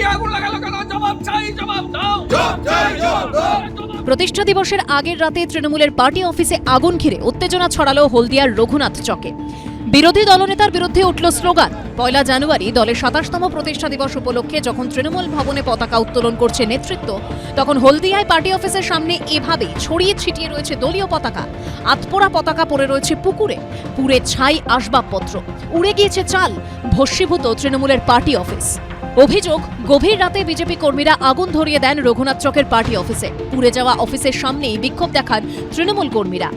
BJP আগুন লাগালো কেন? জবাব চাই জবাব দাও। প্রতিষ্ঠা দিবসের আগের রাতে তৃণমূলের পার্টি অফিসে আগুন ঘিরে উত্তেজনা ছড়ালো হলদিয়ার রঘুনাথ চকে। বিরোধী দলনেতার বিরুদ্ধে উঠল স্লোগান। পয়লা জানুয়ারি দলের সাতাশতম প্রতিষ্ঠা দিবস উপলক্ষে যখন তৃণমূল ভবনে পতাকা উত্তোলন করছে নেতৃত্ব তখন হলদিয়ায় পার্টি অফিসের সামনে এভাবে ছড়িয়ে ছিটিয়ে রয়েছে দলীয় পতাকা। আতপোড়া পতাকা পড়ে রয়েছে পুকুরে। পুরে ছাই আসবাবপত্র। উড়ে গিয়েছে চাল। ভস্মীভূত তৃণমূলের পার্টি অফিস। অভিযোগ, গভীর রাতে বিজেপি কর্মীরা আগুন ধরিয়ে দেন রঘুনাথ চকের পার্টি অফিসে। পুড়ে যাওয়া অফিসের সামনেই বিক্ষোভ দেখান তৃণমূল কর্মীরা।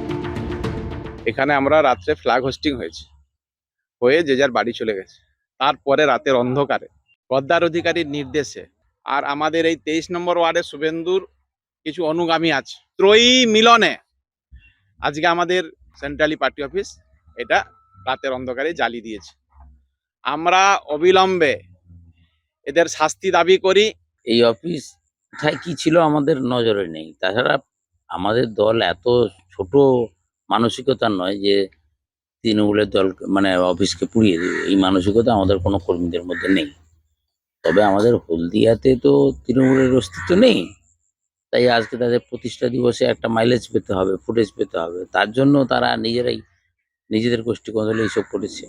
এখানে আমরা রাত্রে ফ্ল্যাগ হোস্টিং হয়েছে। হয়ে যে যার বাড়ি চলে গেছে। তারপরে রাতের অন্ধকারে। পদ্মার অধিকারীর নির্দেশে। আর আমাদের এই তেইশ নম্বর ওয়ার্ডে শুভেন্দুর কিছু অনুগামী আছে। ত্রয়ী মিলনে। আজকে আমাদের সেন্ট্রালি পার্টি অফিস এটা রাতের অন্ধকারে জ্বালিয়ে দিয়েছে। আমরা অবিলম্বে এদের শাস্তি দাবি করি। এই অফিস কোথায় কি ছিল আমাদের নজরে নেই। তাছাড়া আমাদের দল এত ছোট মানসিকতা নয় যে তৃণমূলের দল মানে অফিসকে পুড়িয়ে দেবে। এই মানসিকতা আমাদের কোনো কর্মীদের মধ্যে নেই। তবে আমাদের হলদিয়াতে তো তৃণমূলের অস্তিত্ব নেই। তাই আজকে তাদের প্রতিষ্ঠা দিবসে একটা মাইলেজ পেতে হবে ফুটেজ পেতে হবে। তার জন্য তারা নিজেরাই নিজেদের গোষ্ঠী কন্দলে এইসব করেছে।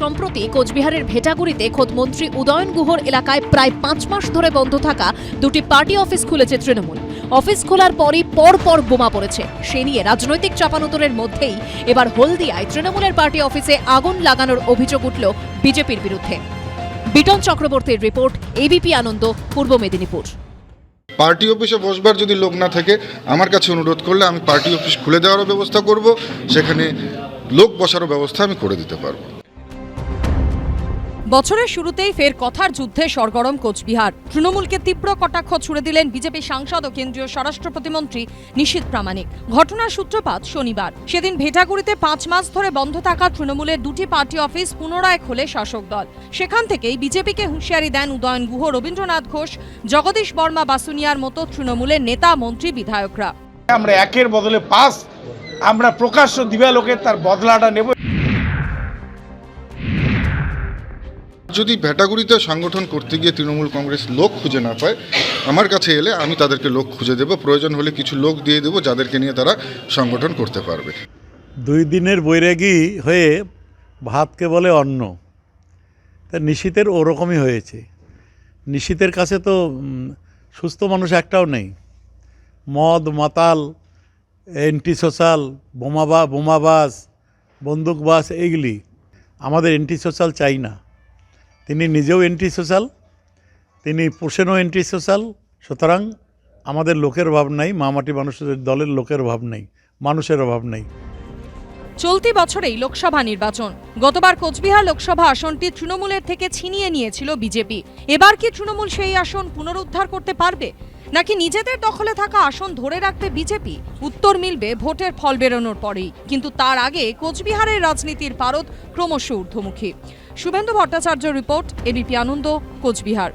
সম্প্রতি কোচবিহারের ভেটাগুড়িতে খোদ মন্ত্রী উদয়ন গুহর এলাকায় প্রায় পাঁচ মাস ধরে বন্ধ থাকা দুটি পার্টি অফিস খুলেছে তৃণমূল। অফিস খোলার পরই পর পর বোমা পড়েছে। সে নিয়ে রাজনৈতিক চাপানুতরের মধ্যেই এবার হলদিয়ায় তৃণমূলের পার্টি অফিসে আগুন লাগানোর অভিযোগ উঠল বিজেপির বিরুদ্ধে। বিটন চক্রবর্তীর রিপোর্ট, এবিপি আনন্দ, পূর্ব মেদিনীপুর। পার্টি অফিসে বসবার যদি লোক না থাকে, আমার কাছে অনুরোধ করলে আমি পার্টি অফিস খুলে দেওয়ারও ব্যবস্থা করব, সেখানে লোক বসারও ব্যবস্থা আমি করে দিতে পারব। বছরের শুরুতেই ফের কথার যুদ্ধে সরগরম কোচবিহার। তৃণমূলকে তীব্র কটাক্ষ ছুড়ে দিলেন বিজেপি সাংসদ ও কেন্দ্রীয় স্বরাষ্ট্র প্রতিমন্ত্রী নিশীথ প্রামাণিক। ঘটনার সূত্রপাত শনিবার। সেদিন ভেটাগুড়িতে পাঁচ মাস ধরে বন্ধ থাকা তৃণমূলের দুটি পার্টি অফিস পুনরায় খোলে শাসক দল। সেখান থেকেই বিজেপিকে হুঁশিয়ারি দেন উদয়ন গুহ, রবীন্দ্রনাথ ঘোষ, জগদীশ বর্মা, বাসুনিয়ার মতো তৃণমূলের নেতা, মন্ত্রী, বিধায়করা। আমরা একের বদলে পাঁচ। আমরা প্রকাশ্য দিবালোকে তার বদলাটা নেব। যদি ভেটাগুড়িতে সংগঠন করতে গিয়ে তৃণমূল কংগ্রেস লোক খুঁজে না পায়, আমার কাছে এলে আমি তাদেরকে লোক খুঁজে দেবো। প্রয়োজন হলে কিছু লোক দিয়ে দেবো, যাদেরকে নিয়ে তারা সংগঠন করতে পারবে। দুই দিনের বৈরাগী হয়ে ভাতকে বলে অন্ন। তা নিশীতের ওরকমই হয়েছে। নিশীতের কাছে তো সুস্থ মানুষ একটাও নেই। মদ, মাতাল এন্টি সোশ্যাল বোমাবা বোমাবাস বন্দুকবাস এইগুলি আমাদের এন্টি সোশ্যাল চাই না। তিনি নিজেও এন্টি সোশ্যাল তিনি পোষেনও এন্টি সোশ্যাল সুতরাং আমাদের লোকের অভাব নাই, মামাটি মানুষের দলের লোকের অভাব নেই, মানুষের অভাব নেই। চলতি বছরেই লোকসভা নির্বাচন। গতবার কোচবিহার লোকসভা আসনটি তৃণমূলের থেকে ছিনিয়ে নিয়েছিল বিজেপি। এবার কি তৃণমূল সেই আসন পুনরুদ্ধার করতে পারবে? নাকি নিজেদের দখলে থাকা আসন ধরে রাখতে বিজেপি? উত্তর মিলবে ভোটের ফল বেরোনোর পরেই। কিন্তু তার আগে কোচবিহারের রাজনীতির পারদ ক্রমশ ঊর্ধ্বমুখী। Suvendu Bhattacharya report ABP Ananda, Cooch Behar.